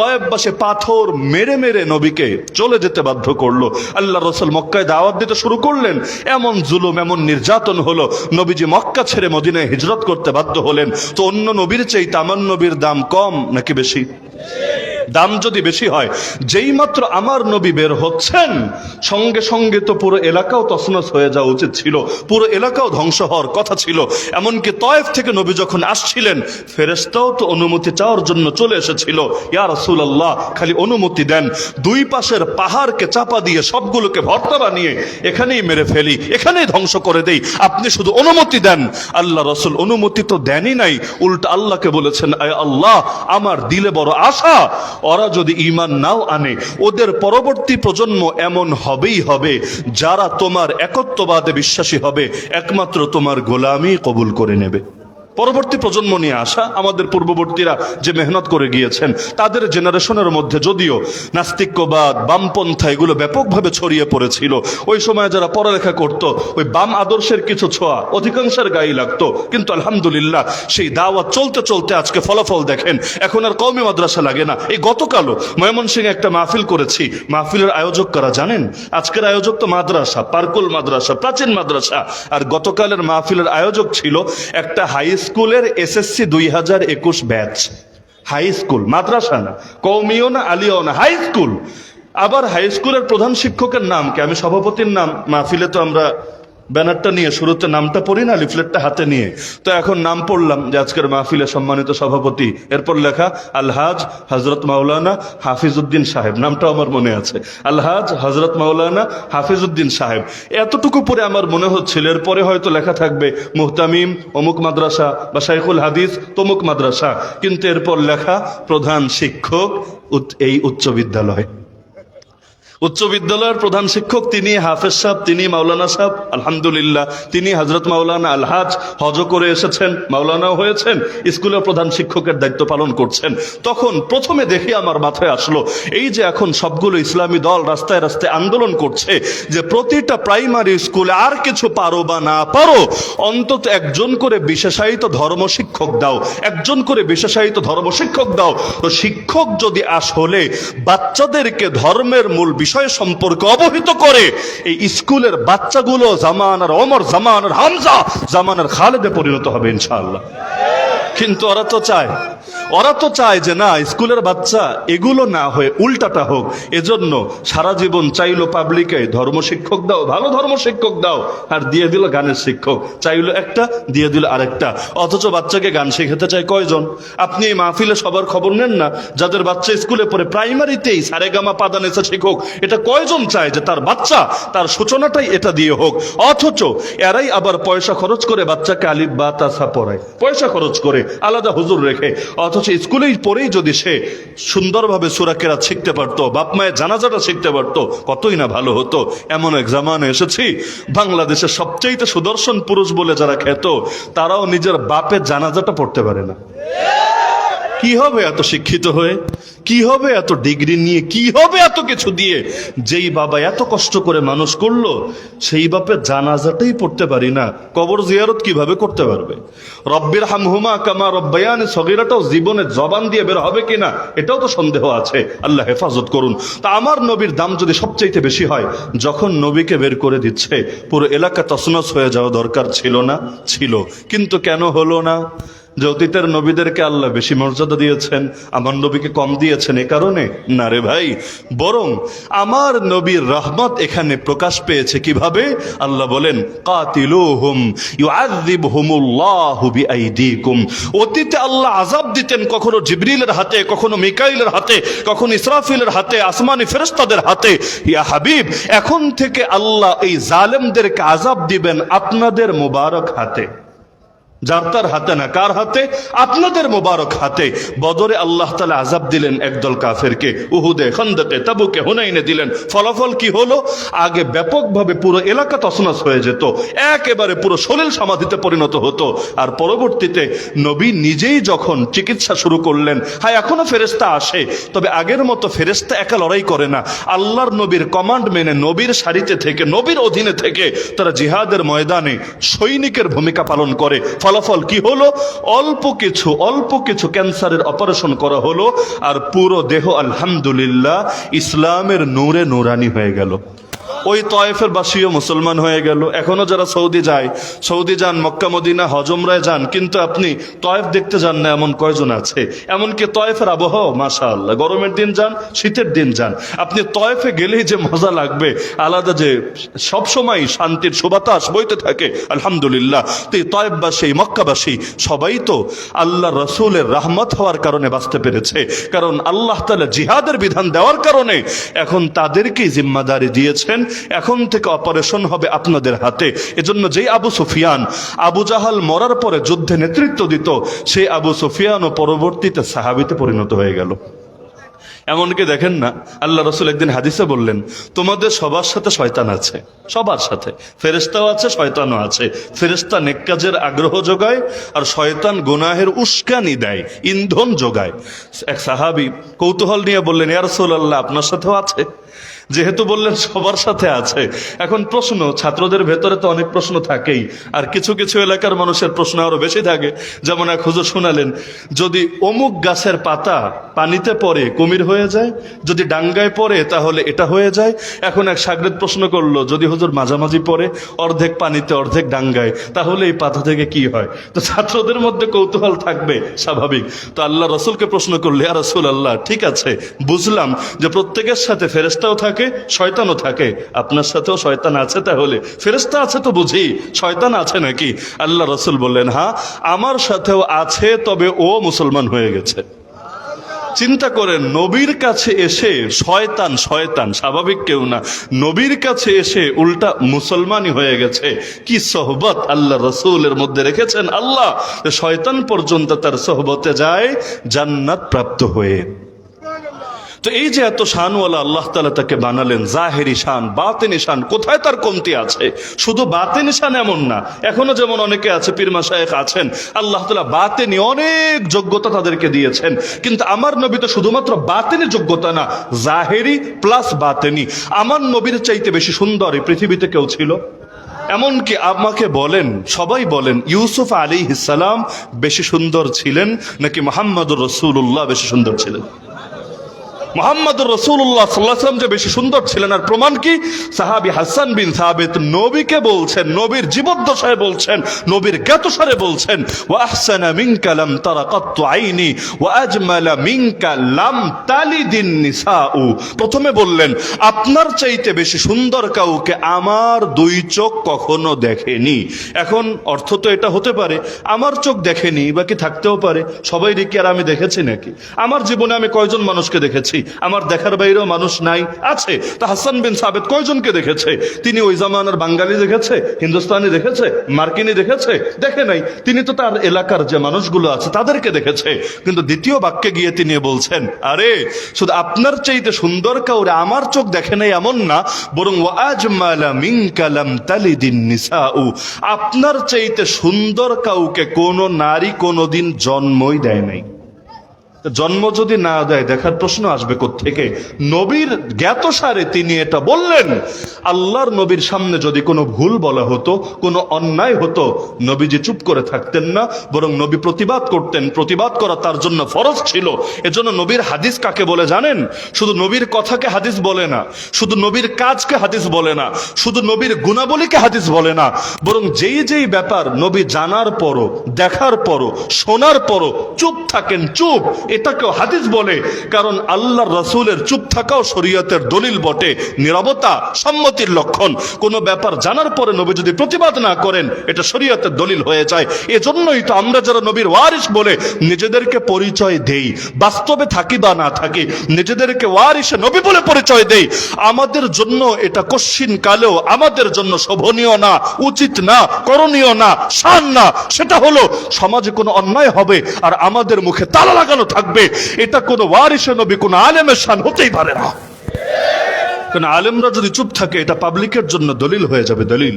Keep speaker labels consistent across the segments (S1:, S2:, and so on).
S1: তয়েববাসে পাথর মেরে মেরে নবীকে চলে যেতে বাধ্য করল। আল্লাহ রসুল মক্কায় দাওয়াত দিতে শুরু করলেন। এমন জুলুম, এমন নির্যাতন হলো। নবীজি মক্কা ছেড়ে মদিনায় হিজরত করতে বাধ্য হলেন। তো অন্য নবীর চেয়ে তামান নবীর দাম কম নাকি বেশি? দাম যদি বেশি হয়, যেই মাত্র আমার নবী বের হচ্ছেন, সঙ্গে সঙ্গে তো পুরো এলাকাও তছনছ হয়ে যাওয়া উচিত ছিল। পুরো এলাকাও ধ্বংস হওয়ার কথা ছিল। এমনকি তয়েফ থেকে নবী যখন আসছিলেন ফেরেস্তাও তো অনুমতি চাওয়ার জন্য চলে এসেছিল। ইয়া রাসূলুল্লাহ, খালি অনুমতি দেন। দুই পাশের পাহাড়কে চাপা দিয়ে সবগুলোকে ভর্তা বানিয়ে এখানেই মেরে ফেলি, এখানেই ধ্বংস করে দেই। আপনি শুধু অনুমতি দেন। আল্লাহ রসুল অনুমতি তো দেনই নাই। উল্টা আল্লাহকে বলেছেন, আয় আল্লাহ, আমার দিলে বড় আশা ওরা যদি ইমান নাও আনে, ওদের পরবর্তী প্রজন্ম এমন হবেই হবে যারা তোমার একত্ববাদে বিশ্বাসী হবে, একমাত্র তোমার গোলামি কবুল করে নেবে। পরবর্তী প্রজন্ম নিয়ে আসা আমাদের পূর্ববর্তীরা যে মেহনত করে গিয়েছেন, তাদের জেনারেশনের মধ্যে যদিও নাস্তিক্যবাদ, বামপন্থা এগুলো ব্যাপকভাবে ছড়িয়ে পড়েছিল। ওই সময় যারা পড়ালেখা করত, ওই বাম আদর্শের কিছু ছোঁয়া অধিকাংশের গায়ে লাগতো। কিন্তু আলহামদুলিল্লাহ সেই দাওয়াত চলতে চলতে আজকে ফলাফল দেখেন। এখন আর কমই মাদ্রাসা লাগে না। এই গতকালও ময়মনসিংহে একটা মাহফিল করেছি। মাহফিলের আয়োজক কারা জানেন? আজকের আয়োজক তো মাদ্রাসা, পার্কুল মাদ্রাসা, প্রাচীন মাদ্রাসা। আর গতকালের মাহফিলের আয়োজক ছিল একটা হাই স্কুলের এসএসসি দুই হাজার একুশ ব্যাচ। হাই স্কুল, মাদ্রাসা না কৌমিও না, আলিও না, হাই স্কুল। আবার হাই স্কুলের প্রধান শিক্ষকের নাম কি? আমি সভাপতির নাম মাহফিলে তো আমরা ব্যানারটা নিয়ে শুরুতে নামটা পড়ি না, লিফলেটটা হাতে নিয়ে। তো এখন নাম পড়লাম যে আজকের মাহফিলে সম্মানিত সভাপতি। এরপর লেখা, আলহাজ হজরত মাওলানা হাফিজউদ্দিন সাহেব। নামটাও আমার মনে আছে। আলহাজ হজরত মাওলানা হাফিজউদ্দিন সাহেব। এতটুকু পরে আমার মনে হচ্ছিল এরপরে হয়তো লেখা থাকবে মুহতামিম অমুক মাদ্রাসা বা শাইখুল হাদিস, তমুক মাদ্রাসা। কিন্তু এরপর লেখা, প্রধান শিক্ষক এই উচ্চ বিদ্যালয়। উচ্চ বিদ্যালয়ের প্রধান শিক্ষক তিনি, হাফেজ সাহেব, তিনি, মাওলানা সাহেব, আলহামদুলিল্লাহ। তিনি হজরত মাওলানা আলহাজ হজ করে এসেছেন, মাওলানাও হয়েছেন, স্কুলের প্রধান শিক্ষকের দায়িত্ব পালন করছেন। তখন প্রথমে দেখে আমার মাথায় আসলো, এই যে এখন সবগুলো ইসলামী দল রাস্তায় রাস্তায় আন্দোলন করছে যে প্রতিটা প্রাইমারি স্কুলে আর কিছু পারো বা না পারো, অন্তত একজন করে বিশেষায়িত ধর্ম শিক্ষক দাও, একজন করে বিশেষায়িত ধর্ম শিক্ষক দাও। তো শিক্ষক যদি আসলে বাচ্চাদেরকে ধর্মের মূল বিষয় সম্পর্কে অবহিত করে, এই স্কুলের বাচ্চাগুলো জামানার অমর জামানার হামজা, জামানার খালেদে পরিণত হবে, ইনশাআল্লাহ। কিন্তু ওরা তো চায়। ওরা তো চায় যে না, স্কুলের বাচ্চা এগুলো না হয়ে উল্টাটা হোক। এজন্য সারা জীবন চাইলো পাবলিকে ধর্ম শিক্ষক দাও, ভালো ধর্ম শিক্ষক দাও। আর দিয়ে দিল গানের শিক্ষক। চাইলো একটা, দিয়ে দিল আরেকটা। অথচ বাচ্চাকে গান শেখাতে চায় কয়জন? আপনি এই মাহফিলে সবার খবর নেন না? যাদের বাচ্চা স্কুলে পড়ে প্রাইমারিতেই সারেগামা পাদানেসা শিক্ষক, এটা কয়জন চায় যে তার বাচ্চা, তার সূচনাটাই এটা দিয়ে হোক? অথচ এরাই আবার পয়সা খরচ করে বাচ্চাকে আলিফ বা তাসা পড়ায়। পয়সা খরচ করে। আলাদা হুজুর রেখে। অথচ স্কুলেই পড়েই যদি সে সুন্দরভাবে সুরাকেরা শিখতে পারতো, বাপ মায়ের জানাজাটা শিখতে পারতো, কতই না ভালো হতো। এমন এক জামানে এসেছি, বাংলাদেশের সবচেয়ে সুদর্শন পুরুষ বলে যারা খেত তারাও নিজের বাপের জানাজাটা পড়তে পারে না। কি হবে এত শিক্ষিত হয়ে? কি হবে এত ডিগ্রি নিয়ে? কি হবে এত কিছু দিয়ে? যেই বাবা এত কষ্ট করে মানুষ করল, সেই বাপের জানাজাটাই পড়তে পারি না। কবর জিয়ারত কীভাবে করতে পারবে? রব্বির হামহুমা কামা রব্বায়ান সগিরাটাও জীবনে জবান দিয়ে বের হবে কিনা, এটাও তো সন্দেহ আছে। আল্লাহ হেফাজত করুন। তা আমার নবীর দাম যদি সবচাইতে বেশি হয়, যখন নবীকে বের করে দিচ্ছে, পুরো এলাকা তসনস হয়ে যাওয়া দরকার ছিল না? ছিল। কিন্তু কেন হলো না? যে অতীতের নবীদেরকে আল্লাহ বেশি মর্যাদা দিয়েছেন, আমার নবীকে কম দিয়েছেন, এ কারণে? না রে ভাই। বরং আমার নবীর রহমত এখানে প্রকাশ পেয়েছে কীভাবে? আল্লাহ বলেন অতীতে আল্লাহ আযাব দিতেন কখনো জিবরিলের হাতে, কখনো মিকাইলের হাতে, কখনো ইসরাফিলের হাতে, আসমানি ফেরেশতাদের হাতে। ইয়া হাবিব, এখন থেকে আল্লাহ এই জালেমদেরকে আযাব দিবেন আপনাদের মুবারক হাতে। যার তার হাতে না, কার হাতে? আপনাদের মোবারক হাতে। বদরে আল্লাহ তালা আজাব দিলেন একদল কাফেরকে। উহুদে, খন্দকে, তাবুকে, হুনাইনে দিলেন। ফলাফল কি হলো? আগে ব্যাপকভাবে পুরো এলাকা তসনাস হয়ে যেত। একেবারে পুরো সলিল সমাধিতে পরিণত হতো। আর পরবর্তীতে নবী নিজেই যখন চিকিৎসা শুরু করলেন হ্যাঁ এখনও ফেরেস্তা আসে। তবে আগের মতো ফেরেস্তা একা লড়াই করে না। আল্লাহর নবীর কমান্ড মেনে নবীর সারিতে থেকে, নবীর অধীনে থেকে তারা জিহাদের ময়দানে সৈনিকের ভূমিকা পালন করে। ফলাফল ফলাফল কি হলো? অল্প কিছু অল্প কিছু ক্যান্সারের অপারেশন করা হলো আর পুরো দেহ আলহামদুলিল্লাহ ইসলামের নূরে নুরানি হয়ে গেল। ওই তয়েফের বাসীও মুসলমান হয়ে গেল। এখনও যারা সৌদি যায়, সৌদি যান, মক্কা, মদিনা, হজমরায় যান, কিন্তু আপনি তয়েফ দেখতে যান না এমন কয়জন আছে? এমনকি তয়েফের আবহাওয়া মাশা আল্লাহ গরমের দিন যান, শীতের দিন যান। আপনি তয়েফে গেলেই যে মজা লাগবে, আলাদা যে সবসময় শান্তির সুবাতাস বইতে থাকে, আলহামদুলিল্লাহ। তো তয়েফবাসী, মক্কাবাসী, সবাই তো আল্লাহ রসুলের রাহমত হওয়ার কারণে বাঁচতে পেরেছে। কারণ আল্লাহ তালা জিহাদের বিধান দেওয়ার কারণে এখন তাদেরকেই জিম্মাদারি দিয়েছেন এখন থেকে অপারেশন হবে আপনাদের হাতে। এজন্য যেই আবু সুফিয়ান, আবু জাহাল মরার পরে যুদ্ধে নেতৃত্ব দিত সেই আবু সুফিয়ানও পরবর্তীতে সাহাবিতে পরিণত হয়ে গেল। এমনকি দেখেন না, আল্লাহ রসুল একদিন হাদিসে বললেন, তোমাদের সবার সাথে শয়তান আছে। সবার সাথে। ফেরেস্তাও আছে, শয়তানও আছে। ফেরেস্তা নেককাজের আগ্রহ যোগায়, আর শয়তান গুনাহের উস্কানি দেয়, ইন্ধন যোগায়। এক সাহাবি কৌতূহল নিয়ে বললেন ইয়ারসোল আল্লাহ আপনার সাথেও আছে? যেহেতু বললেন সবার সাথে আছে। এখন প্রশ্ন, ছাত্রদের ভেতরে তো অনেক প্রশ্ন থাকেই। আর কিছু কিছু এলাকার মানুষের প্রশ্ন আরও বেশি থাকে। যেমন এক হুজুর শোনালেন, যদি অমুক গাছের পাতা পানিতে পড়ে কুমির হয়ে যায়, যদি ডাঙ্গায় পড়ে তাহলে এটা হয়ে যায়। এখন এক সাগরেদ প্রশ্ন করল, যদি হুজুর মাঝামাঝি পড়ে অর্ধেক পানিতে অর্ধেক ডাঙ্গায়, তাহলে এই পাতা থেকে কি হয়? তো ছাত্রদের মধ্যে কৌতূহল থাকবে স্বাভাবিক। তো আল্লাহ রসুলকে প্রশ্ন করলে আর রসুল আল্লাহ ঠিক আছে, বুঝলাম যে প্রত্যেকের সাথে ফেরেস্তাও থাকে, শয়তানও থাকে। আপনার সাথেও শয়তান আছে তাহলে? ফেরেস্তা আছে তো বুঝি। শয়তান আছে নাকি? আল্লাহ রসুল বললেন হ্যাঁ আমার সাথেও আছে, তবে ও মুসলমান হয়ে গেছে। চিন্তা করেন, নবীর কাছে এসে শয়তান শয়তান, স্বাভাবিক কেউ না। নবীর কাছে এসে উল্টা মুসলমানই হয়ে গেছে। কি সহবত আল্লাহ রসুলের মধ্যে রেখেছেন আল্লাহ? শয়তান পর্যন্ত তার সহবতে যায়, জান্নাত প্রাপ্ত হয়ে। তো এই যে এত শানওয়ালা আল্লাহ তালা তাকে বানালেন, জাহেরি শান, বাতেনি শান, কোথায় তার কমতি আছে? শুধু বাতেনি শান এমন না, এখনও যেমন অনেকে আছে পীরমা শায়েখ আছেন, আল্লাহ তালা বাতেনি অনেক যোগ্যতা তাদেরকে দিয়েছেন, কিন্তু আমার নবী তো শুধুমাত্র বাতেনি যোগ্যতা না, জাহেরি প্লাস বাতেনি। আমার নবীর চাইতে বেশি সুন্দর এই পৃথিবীতে কেউ ছিল? এমনকি আমাকে বলেন, সবাই বলেন, ইউসুফ আলী ইসালাম বেশি সুন্দর ছিলেন, নাকি মোহাম্মদুর রসুল্লাহ বেশি সুন্দর ছিলেন? মোহাম্মদুর রসুল্লাহ সাল্লাহাম যে বেশি সুন্দর ছিলেন, আর প্রমাণ কি? সাহাবি হাসান বিন সাহাবিত নবীকে বলছেন, নবীর জীবদ্দশায় বলছেন, নবীর জ্ঞাতসারে বলছেন ওয়াহসানা মিনকা লাম তারা কত্তু আইনি, ওয়া আজমালা মিনকা লাম তালিদিন নিসাউ। প্রথমে বললেন, আপনার চাইতে বেশি সুন্দর কাউকে আমার দুই চোখ কখনো দেখেনি। এখন অর্থ তো এটা হতে পারে, আমার চোখ দেখেনি বাকি থাকতেও পারে, সবাই কি আর আমি দেখেছি নাকি? আমার জীবনে আমি কয়জন মানুষকে দেখেছি? আমার দেখার বাইরেও মানুষ নাই, আছে। তা হাসান বিন সাবেদ কয়জনকে দেখেছে? তিনি ওই জামানার বাঙালি দেখেছে, হিন্দুস্তানি দেখেছে, মার্কিনি দেখেছে? দেখে নাই। তিনি তো তার এলাকার যে মানুষগুলো আছে, তাদেরকে দেখেছে। কিন্তু দ্বিতীয় বাক্যে গিয়ে তিনি বলছেন, আরে, শুধু আপনার চাইতে সুন্দর কাউরে আমার চোখ দেখে নাই এমন না, বরং আপনার চাইতে সুন্দর কাউকে কোনো নারী কোনোদিন জন্মই দেয় নাই। জন্ম যদি না দেয়, দেখার প্রশ্ন আসবে থেকে নবীর জ্ঞাত সারে তিনি এটা বললেন। আল্লাহর নবীর সামনে যদি কোনো ভুল বলা হতো, কোনো অন্যায় হতো, নবীজি চুপ করে থাকতেন না, বরং নবী প্রতিবাদ করতেন। প্রতিবাদ করা তার জন্য ফরজ ছিল। এজন্য নবীর হাদিস কাকে বলে জানেন? শুধু নবীর কথাকে হাদিস বলে না, শুধু নবীর কাজকে হাদিস বলে না, শুধু নবীর গুণাবলীকে হাদিস বলে না, বরং যেই যেই ব্যাপার নবী জানার পরও, দেখার পরও, শোনার পরও, চুপ থাকেন, চুপ। এটাকেও হাদিস বলে, কারণ আল্লাহ রসুলের চুপ থাকাও শরীয়তের দলিল বটে, নিরবতা সম্মতির লক্ষণ। কোনো ব্যাপার জানার পরে নবী যদি প্রতিবাদ না করেন, এটা শরীয়তের দলিল হয়ে যায়। এজন্যই তো আমরা যারা নবীর ওয়ারিস বলে, নিজেদেরকে পরিচয় দেই, বাস্তবে থাকি বা না থাকি, নিজেদেরকে ওয়ারিসে নবী বলে পরিচয় দেই। আমাদের জন্য এটা কশ্চিন কালেও আমাদের জন্য শোভনীয় না, উচিত না, করণীয় না শান না, সেটা হলো সমাজে কোনো অন্যায় হবে, আর আমাদের মুখে তালা লাগানো থাকবে। এটা কোনো ওয়ারিসে নবী, কোন আলেমের শান হতেই পারে না। কারণ আলেমরা যদি চুপ থাকে, এটা পাবলিকের জন্য দলিল হয়ে যাবে, দলিল।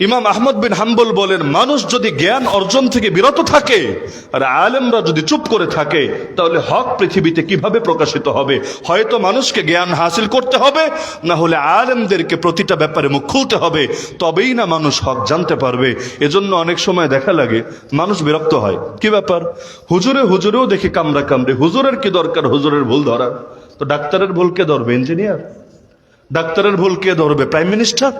S1: ইমাম আহমদ বিন হাম্বল বলেন, মানুষ যদি জ্ঞান অর্জন থেকে বিরত থাকে, আর আলেমরা যদি চুপ করে থাকে, তাহলে হক পৃথিবীতে কীভাবে প্রকাশিত হবে? হয়তো মানুষকে জ্ঞান হাসিল করতে হবে, না হলে আলেমদেরকে প্রতিটা ব্যাপারে মুখ খুলতে হবে। তবেই না মানুষ হক জানতে পারবে। এজন্য অনেক সময় দেখা লাগে, মানুষ বিরক্ত হয়। কি ব্যাপার? হুজুরে হুজুরেও দেখি কামড়া কামড়ে। হুজুরের কি দরকার? হুজুরের ভুল ধরা। তো ডাক্তারের ভুল কে ধরবে? ইঞ্জিনিয়ার? ডাক্তারের ভুল কে ধরবে? প্রাইম মিনিস্টার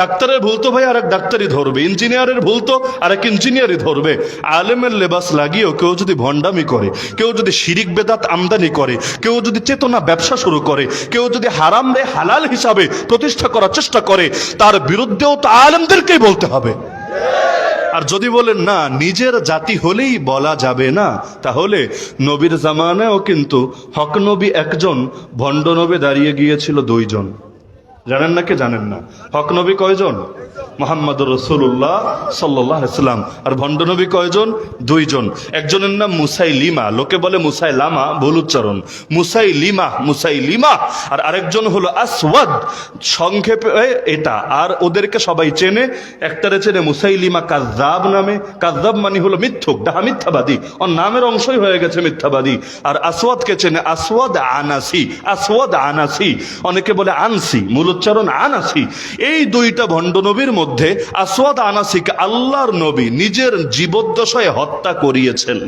S1: ডাক্তারের ভুল তো ভাই আরেক ডাক্তারই ধরবে। ইঞ্জিনিয়ারের ভুল তো আরেক ইঞ্জিনিয়ারই ধরবে। আলেমের লেবাস লাগিয়েও কেউ যদি ভণ্ডামি করে, কেউ যদি শিরিক বেদাত আমদানি করে, কেউ যদি চেতনা ব্যবসা শুরু করে, কেউ যদি হারাম রে হালাল হিসাবে প্রতিষ্ঠা করার চেষ্টা করে, তার বিরুদ্ধেও তো আলেমদেরকেই বলতে হবে। আর যদি বলেন, না, নিজের জাতি হলেই বলা যাবে না, তাহলে নবীর জামানায়ও কিন্তু হক নবী একজন, ভণ্ড নবী দাঁড়িয়ে গিয়েছিল দুইজন। জানেন না কে জানেন না? হক নবী কয়জন? মোহাম্মদ রসুল্লাহ সাল্লাম। আর ভণ্ডনবী কয়জন? দুইজন। একজনের নাম মুসাই লিমা লোকে বলে মুসাই লামা ভুল উচ্চারণ। মুসাই লিমা মুসাই লিমা আর আরেকজন হলো আসওয়াদ। সংক্ষেপে এটা। আর ওদেরকে সবাই চেনে। একটারে চেনে মুসাই লিমা কাজাব নামে। কাজাব মানে হলো মিথ্যুক, ডাহা মিথ্যাবাদী। ওর নামের অংশই হয়ে গেছে মিথ্যাবাদী। আর আসওয়াদকে চেনে আসওয়াদ আনাসি। আসওয়াদ আনাসি। অনেকে বলে আনসি। মূল উচ্চারণ আনাসি। এই দুইটা ভণ্ড নবীর মধ্যে আসওয়াদ আনাসিকে আল্লাহর নবী নিজের জীবদ্দশায় হত্যা করিয়েছেন।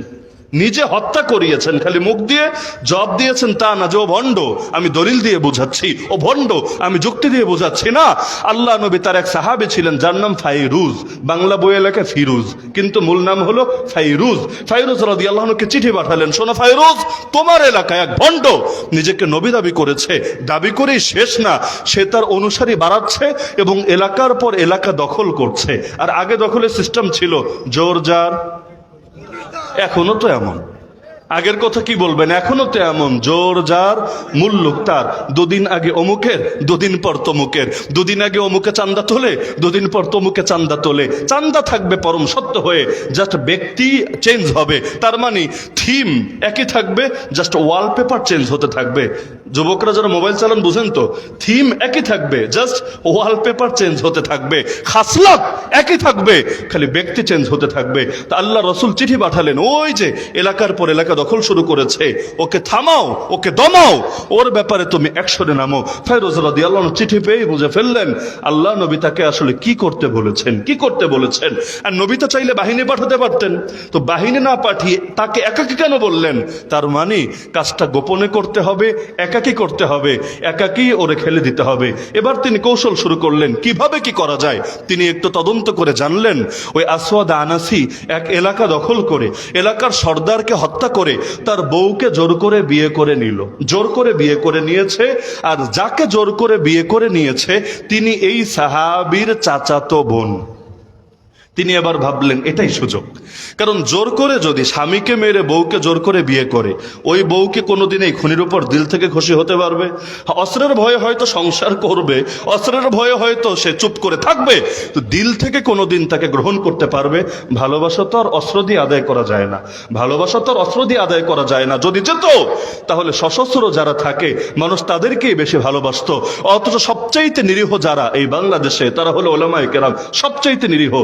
S1: নিজে হত্যা করিয়েছেন, খালি মুখ দিয়ে জব দিয়েছেন, তা না যে ও ভণ্ড, আমি দলিল দিয়ে বোঝাচ্ছি, ও ভণ্ড, আমি যুক্তি দিয়ে বোঝাচ্ছি না। আল্লাহ নবী তার এক সাহাবি ছিলেন, যার নাম ফাইরুজ, বাংলা বই এলাকায় ফিরুজ, কিন্তু মূল নাম হলো ফাইরুজ। ফাইরুজ রাদি আল্লাহকে চিঠি পাঠালেন, শোনো ফাইরুজ, তোমার এলাকায় এক ভণ্ড, নিজেকে নবী দাবি করেছে, দাবি করেই শেষ না, সে তার অনুসারী বাড়াচ্ছে এবং এলাকার পর এলাকা দখল করছে। আর আগে দখলের সিস্টেম ছিল জোর জার এখনও তো এমন। আগের কথা কি বলবেন? এখনও তো এমন, জোর যার মূল্য তার। দুদিন আগে অমুকের, দুদিন পর তমুকের। দুদিন আগে অমুকে চান্দা তোলে, দুদিন পর তমুকে চান্দা তোলে। চান্দা থাকবে পরম সত্য হয়ে জাস্ট ব্যক্তি চেঞ্জ হবে। তার মানে থিম একই থাকবে জাস্ট ওয়ালপেপার চেঞ্জ হতে থাকবে। যুবকরা যারা মোবাইল চালান, বুঝেন তো থিম একই থাকবে জাস্ট ওয়ালপেপার চেঞ্জ হতে থাকবে। খাসলাত একই থাকবে, খালি ব্যক্তি চেঞ্জ হতে থাকবে। তা আল্লাহ রসুল চিঠি পাঠালেন, ওই যে, এলাকার পর এলাকা দখল শুরু করেছে। ওকে থামাও, ওকে দমাও। ওর ব্যাপারে তুমি একশনে নামো। ফেরোজ রাদি আল্লাহ চিঠি পেয়ে বুঝে ফেললেন, আল্লাহ নবী তাকে আসলে কি করতে বলেছেন, কি করতে বলেছেন? আর নবী তো চাইলে বাহিনী পাঠাতে পারতেন। তো বাহিনী না পাঠিয়ে তাকে একাকি কেন বললেন? তার মানে কাজটা গোপনে করতে হবে, একাকি করতে হবে, একাকি ওরে খেলে দিতে হবে। এবার তিনি কৌশল শুরু করলেন, কীভাবে কি করা যায়? তিনি একটু তদন্ত করে জানলেন, ওই আসওয়াদ আনাসি এক এলাকা দখল করে, এলাকার সর্দারকে হত্যা করে তার বউকে জোর করে বিয়ে করে নিল। জোর করে বিয়ে করে নিয়েছে, আর যাকে জোর করে বিয়ে করে নিয়েছে, তিনি এই সাহাবির চাচাতো বোন। তিনি এবার ভাবলেন, এটাই সুযোগ। কারণ জোর করে যদি স্বামীকে মেরে বউকে জোর করে বিয়ে করে, ওই বউকে কোনোদিন এই খুনির উপর দিল থেকে খুশি হতে পারবে? অস্ত্রের ভয়ে হয়তো সংসার করবে, অস্ত্রের ভয়ে হয়তো সে চুপ করে থাকবে, তো দিল থেকে কোনোদিন তাকে গ্রহণ করতে পারবে? ভালোবাসা তো আর অস্ত্র দিয়ে আদায় করা যায় না। ভালোবাসা তো আর অস্ত্র দিয়ে আদায় করা যায় না। যদি যেত, তাহলে সশস্ত্র যারা থাকে, মানুষ তাদেরকেই বেশি ভালোবাসতো। অথচ সবচাইতে নিরীহ যারা এই বাংলাদেশে, তারা হলো ওলামায় কেরাম। সবচাইতে নিরীহ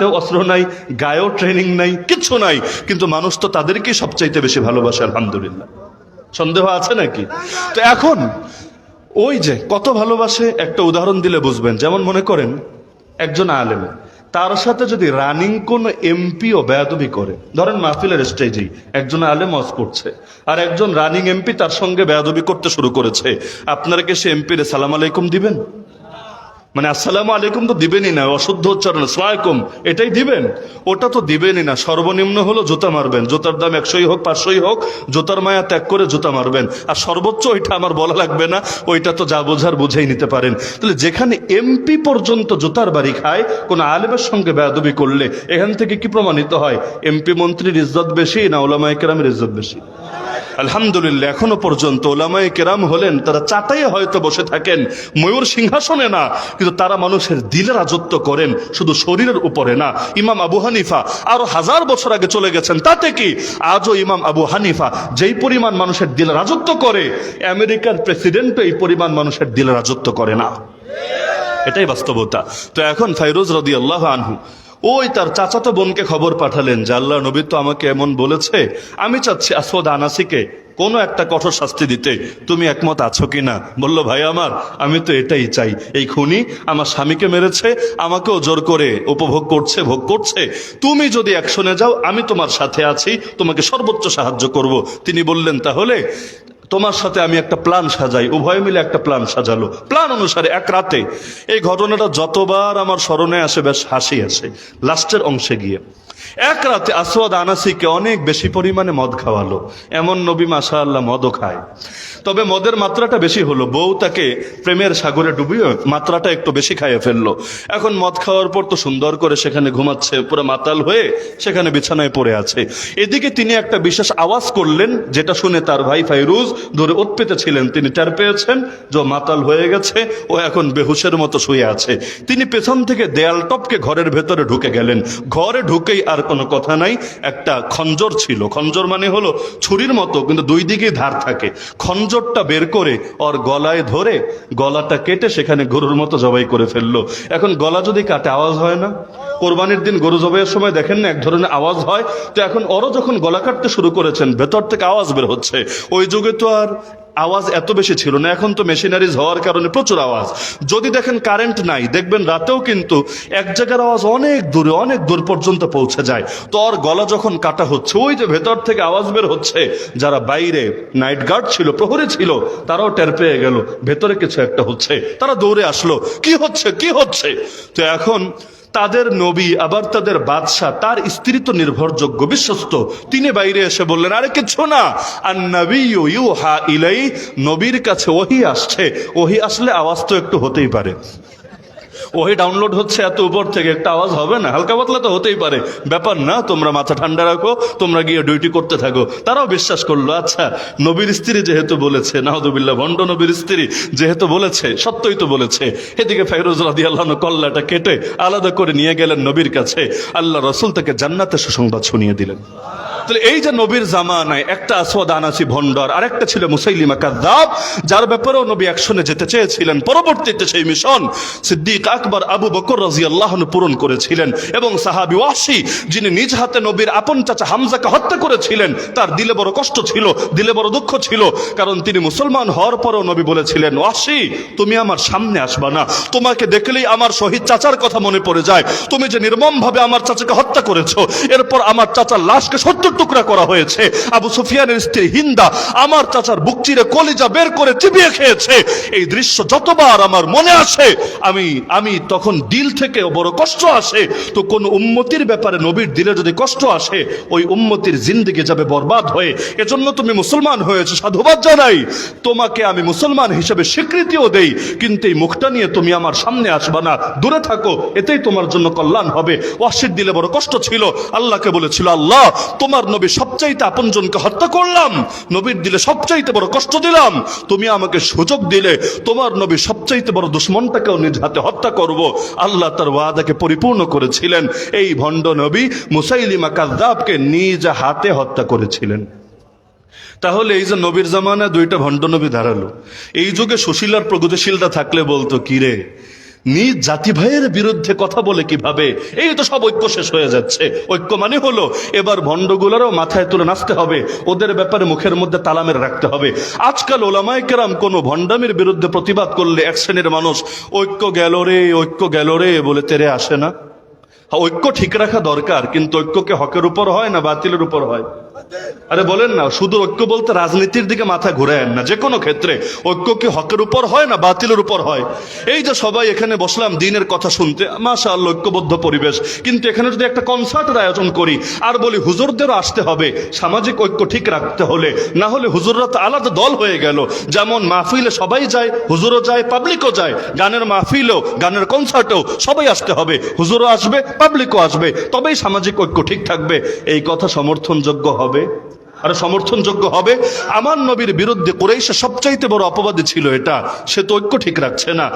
S1: হাতেও অস্ত্র নাই, গায়েও ট্রেনিং নাই, কিছু নাই। কিন্তু মানুষ তো তাদেরকেই সবচাইতে বেশি ভালোবাসে, আলহামদুলিল্লাহ। সন্দেহ আছে নাকি? তো এখন, ওই যে কত ভালোবাসে, একটা উদাহরণ দিলে বুঝবেন। যেমন মনে করেন, একজন আলেম, তার সাথে যদি রানিং কোন এমপিও বেয়াদবি করে, ধরেন মাহফিলের স্টেজেই একজন আলেম ওয়াজ করছে, আর একজন রানিং এমপি তার সঙ্গে বেয়াদবি করতে শুরু করেছে, আপনারা কি সে এমপির সালাম আলাইকুম দিবেন? মানে আসসালামু আলাইকুম তো দিবেনই না, অশুদ্ধ উচ্চারণ সালাইকুম এটাই দিবেন। ওটা তো দিবেনই না, সর্বনিম্ন হলো জুতা মারবেন, জুতার দাম একশোই হোক, পাঁচশোই হোক, জুতার মায়া ত্যাগ করে জুতা মারবেন। আর সর্বোচ্চ ওইটা আমার বলা লাগবে না, ওইটা তো যা বোঝার বুঝেই নিতে পারেন। তাহলে যেখানে এমপি পর্যন্ত জুতার বাড়ি খায়, কোনো আলেমের সঙ্গে বেয়াদবি করলে, এখান থেকে কি প্রমাণিত হয়? এমপি মন্ত্রীর ইজ্জত বেশি না ওলামায় কেরামের ইজ্জত বেশি? আলহামদুলিল্লাহ, এখনও পর্যন্ত ওলামায় কেরাম হলেন, তারা চাটাইয়ে হয়তো বসে থাকেন, ময়ূর সিংহাসনে না, কিন্তু তারা মানুষের দিলে রাজত্ব করেন, শুধু শরীরের উপরে না। ইমাম আবু হানিফা আরও হাজার বছর আগে চলে গেছেন, তাতে কি? আজও ইমাম আবু হানিফা যেই পরিমাণ মানুষের দিলে রাজত্ব করে, আমেরিকার প্রেসিডেন্টও এই পরিমাণ মানুষের দিলে রাজত্ব করে না। এটাই বাস্তবতা। তো এখন ফাইরুজ রদি আল্লাহ আনহু ওই তার চাচাতো বোনকে খবর পাঠালেন যে আল্লাহ নবী তো আমাকে এমন বলেছে, আমি চাচ্ছি আসওয়াদ আনাসিকে কোনো একটা কঠোর শাস্তি দিতে। তুমি একমত আছো কি না বলল, ভাই আমার, আমি তো এটাই চাই। এই খুনি আমার স্বামীকে মেরেছে, আমাকেও জোর করে উপভোগ করছে, ভোগ করছে। তুমি যদি অ্যাকশনে যাও, আমি তোমার সাথে আছি, তোমাকে সর্বোচ্চ সাহায্য করব। তিনি বললেন, তাহলে তোমার সাথে আমি একটা প্ল্যান সাজাই। উভয় মিলে একটা প্ল্যান সাজালো। প্ল্যান অনুসারে এক রাতে এই ঘটনাটা যতবার আমার স্মরণে আসে, বেশ হাসি আসে, লাস্টের অংশে গিয়ে। এক রাতে আসওয়াদ আনাসিকে অনেক বেশি পরিমাণে মদ খাওয়ালো। এমন নবী মাসা আল্লাহ মদও খায়। তবে মদের মাত্রাটা বেশি হলো। বউ তাকে প্রেমের সাগরে ডুবিয়ে মাত্রাটা একটু বেশি খাইয়ে ফেলল। এখন মদ খাওয়ার পর তো সুন্দর করে সেখানে ঘুমাচ্ছে, পুরো মাতাল হয়ে সেখানে বিছানায় পড়ে আছে। এদিকে তিনি একটা বিশেষ আওয়াজ করলেন, যেটা শুনে তার ভাই ফাইরুজ ধরে উৎপেতে ছিলেন। তিনি টের পেয়েছেন, যে মাতাল হয়ে গেছে, ও এখন বেহুশের মতো শুয়ে আছে। তিনি পেছন থেকে দেয়াল টপকে ঘরের ভেতরে ঢুকে গেলেন। ঘরে ঢুকেই আর কোনো কথা নাই, একটা খঞ্জর ছিল। খঞ্জর মানে হলো ছুরির মতো, কিন্তু দুই দিকেই ধার থাকে। খঞ্জরটা বের করে ওর গলায় ধরে গলাটা কেটে সেখানে গরুর মতো জবাই করে ফেলল। এখন গলা যদি কাটে, আওয়াজ হয় না? কোরবানির দিন গরু জবাইয়ের সময় দেখেন না, এক ধরনের আওয়াজ হয়। তো এখন ওরও যখন গলা কাটতে শুরু করেছেন, ভেতর থেকে আওয়াজ বের হচ্ছে। ওই যুগে তো আর আওয়াজ এত বেশি ছিল না, এখন তো মেশিনারিজ হওয়ার কারণে প্রচুর আওয়াজ। যদি দেখেন কারেন্ট নাই, দেখবেন রাতেও কিন্তু এক জায়গার আওয়াজ অনেক দূরে, অনেক দূর পর্যন্ত পৌঁছে যায়। তো ওর গলা যখন কাটা হচ্ছে, ওই যে ভেতর থেকে আওয়াজ বের হচ্ছে, যারা বাইরে নাইট গার্ড ছিল, প্রহরী ছিল, তারাও টের পেয়ে গেল, ভেতরে কিছু একটা হচ্ছে, তারা দৌড়ে আসলো, কি হচ্ছে? কি হচ্ছে? তো এখন তাদের নবী, আবার তাদের বাদশাহ, তার স্ত্রী তো নির্ভরযোগ্য, বিশ্বস্ত। তিনি বাইরে এসে বললেন, আরে, কিছু না। আর নবী ইউহা ইলাই নবীর কাছে ওহি আসছে। ওহি আসলে আওয়াজ তো একটু হতেই পারে। ওহি ডাউনলোড হচ্ছে এত উপর থেকে, একটা আওয়াজ হবে না? হালকা পাতলা তো হতেই পারে। ব্যাপার না, তোমরা মাথা ঠান্ডা রাখো, তোমরা গিয়ে ডিউটি করতে থাকো। তারাও বিশ্বাস করল আচ্ছা নবীর স্ত্রী যেহেতু বলেছে নাহদুবিল্লাহ ভণ্ড নবীর স্ত্রী যেহেতু বলেছে, সত্যই তো বলেছে। এদিকে ফেরোজ রাদি আল্লাহ কল্লাটা কেটে আলাদা করে নিয়ে গেলেন নবীর কাছে। আল্লাহ রসুল তাকে জান্নাতে সুসংবাদ শুনিয়ে দিলেন। তাহলে এই যে নবীর জামানায় একটা আসওয়াদ আনাসি ভণ্ডর আর একটা ছিল মুসাইলিমা কাদ্দাব, যার ব্যাপারেও নবী একশনে যেতে চেয়েছিলেন। পরবর্তীতে সেই mission Siddiq Akbar Abu Bakr রাজি আল্লাহ পূরণ করেছিলেন এবং সাহাবি ওয়াসি, যিনি নিজ হাতে নবীর আপন চাচা হামজাকে হত্যা করেছিলেন, তার দিলে বড় কষ্ট ছিল, দিলে বড় দুঃখ ছিল, কারণ তিনি মুসলমান হওয়ার পরেও নবী বলেছিলেন, ওয়াসি, তুমি আমার সামনে আসবা না। তোমাকে দেখলেই আমার শহীদ চাচার কথা মনে পড়ে যায়। তুমি যে নির্মম ভাবে আমার চাচাকে হত্যা করেছ, এরপর আমার চাচার লাশকে সত্তর টুকরা করা হয়েছে। আবু সুফিয়ানের স্ত্রী হিন্দা, আমার চাচার বুক চিরে কলিজা বের করে চিবিয়ে খেয়েছে। এই দৃশ্য যতবার আমার মনে আসে, আমি আমি তখন দিল থেকে বড় কষ্ট আসে। তো কোন উম্মতির ব্যাপারে নবীর দিলে যদি কষ্ট আসে, ওই উম্মতির জিন্দিগি যাবে বরবাদ হয়ে। এজন্য তুমি মুসলমান হয়েছে, সাধুবাদ জানাই। তোমাকে আমি মুসলমান হিসেবে স্বীকৃতিও দেই, কিন্তু এই মুখটা নিয়ে তুমি আমার সামনে আসবা না। দূরে থাকো, এতেই তোমার জন্য কল্যাণ হবে। ওয়াসির দিলে বড় কষ্ট ছিল। আল্লাহকে বলেছিল, আল্লাহ, তোমার নবী সবচাইতে আপনজনকে হত্যা করলাম, নবীর দিলে সবচাইতে বড় কষ্ট দিলাম। তুমি আমাকে সুযোগ দিলে, তোমার নবী সবচাইতে বড় দুশ্মনটাকেও নিজ হাতে হত্যা করব। আল্লাহ তার ওয়াদাকে পরিপূর্ণ করেছিলেন। এই ভণ্ড নবী মুসাইলিমা কাদ্দাবকে নিজ হাতে হত্যা করেছিলেন। তাহলে এই যে নবীর জামানা দুইটা ভণ্ড নবী দাঁড়াল। এই যুগে সুশীলার প্রগতিশীলতা থাকলে বলতো, কিরে নিজ জাতি ভাইয়ের বিরুদ্ধে কথা বলে কীভাবে? এই তো সব ঐক্য শেষ হয়ে যাচ্ছে। ঐক্য মানে হলো এবার ভণ্ডগুলারও মাথায় তুলে নাচতে হবে ওদের ব্যাপারে মুখের মধ্যে তালামের রাখতে হবে। আজকাল ওলামায় কেরাম কোনো ভণ্ডামির বিরুদ্ধে প্রতিবাদ করলে এক শ্রেণির মানুষ ঐক্য গেল রে ঐক্য গেল রে বলে তেরে আসে না। হ্যাঁ, ঐক্য ঠিক রাখা দরকার কিন্তু ঐক্যকে হকের উপর হয় না বাতিলের উপর হয়? আরে বলেন না, শুধু ঐক্য বলতে রাজনীতির দিকে মাথা ঘুরায়েন না, যে কোনো ক্ষেত্রে ঐক্য কি হকের উপর হয় না বাতিলের উপর হয়? এই যে সবাই এখানে বসলাম দিনের কথা শুনতে মাশা আল্লাহ ঐক্যবদ্ধ পরিবেশ। কিন্তু এখানে যদি একটা কনসার্টের আয়োজন করি, আর বলি হুজুরদেরও আসতে হবে, সামাজিক ঐক্য ঠিক রাখতে হলে, না হলে হুজুররা তো আলাদা দল হয়ে গেল। যেমন মাহফিলে সবাই যায়, হুজুরও যায়, পাবলিকও যায়। গানের মাহফিলেও, গানের কনসার্টেও সবাই আসতে হবে। হুজুরও আসবে, পাবলিকও আসবে। তবেই সামাজিক ঐক্য ঠিক থাকবে। এই কথা সমর্থনযোগ্য হবে, আর সমর্থনযোগ্য হবে। আমার নবীর বিরুদ্ধে কোরাইশা সবচাইতে বড় অপবাদী ছিল এটা। সে তো ঐক্য ঠিক রাখছে না।